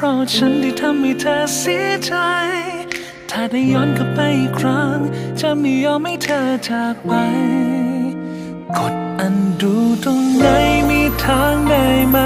เพราะฉันที่ทำให้เธอเสียใจ ถ้าได้ย้อนกลับไปอีกครั้ง จะไม่ยอมให้เธอจากไป กดอันดูตรงไหนมีทางได้ไหม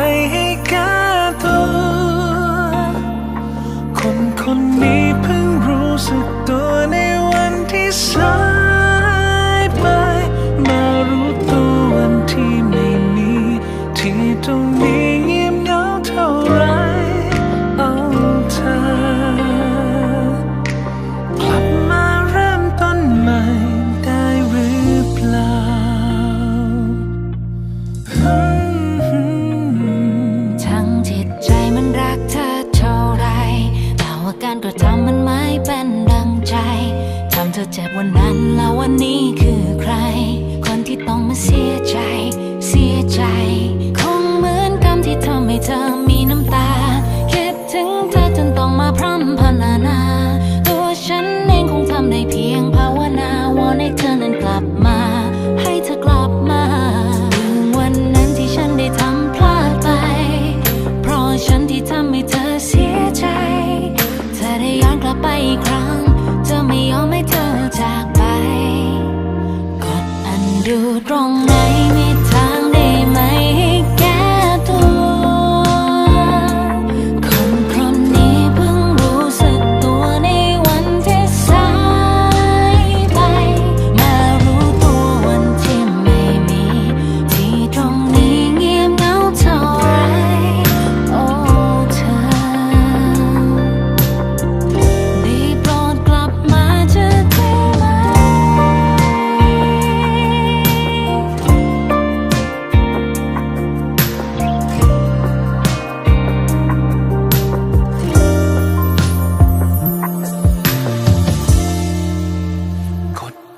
จ็บวันนั้นแล้ววันนี้คือใคร คนที่ต้องมาเสียใจ เสียใจ คงเหมือนกรรมที่ทำให้เธอมีน้ำตา คิดถึงเธอจนต้องมาพร่ำพรรณนา ตัวฉันเองคงทำได้เพียงภาวนาวอนให้เธอนั้นกลับมา ให้เธอกลับมาเรื่องวันนั้นที่ฉันได้ทำพลาดไป เพราะฉันที่ทำให้เธอเสียใจ เธอได้ย้อนกลับไปอีกครั้ง อจากไปกดอันดูตรงไหนมี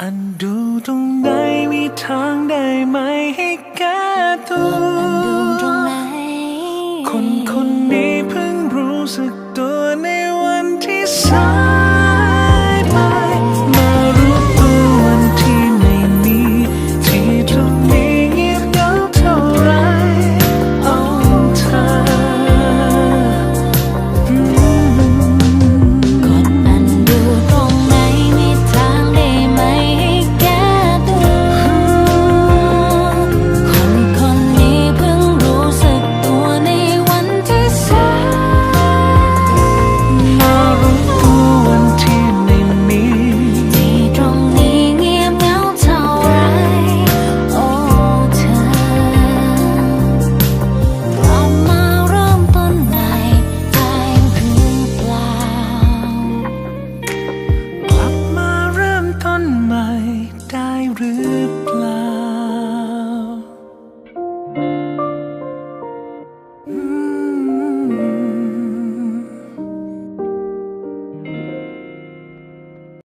อันดูตรงไหนมีทางได้ไหมให้แก้ตัวคนคนนี้เพิ่งรู้สึก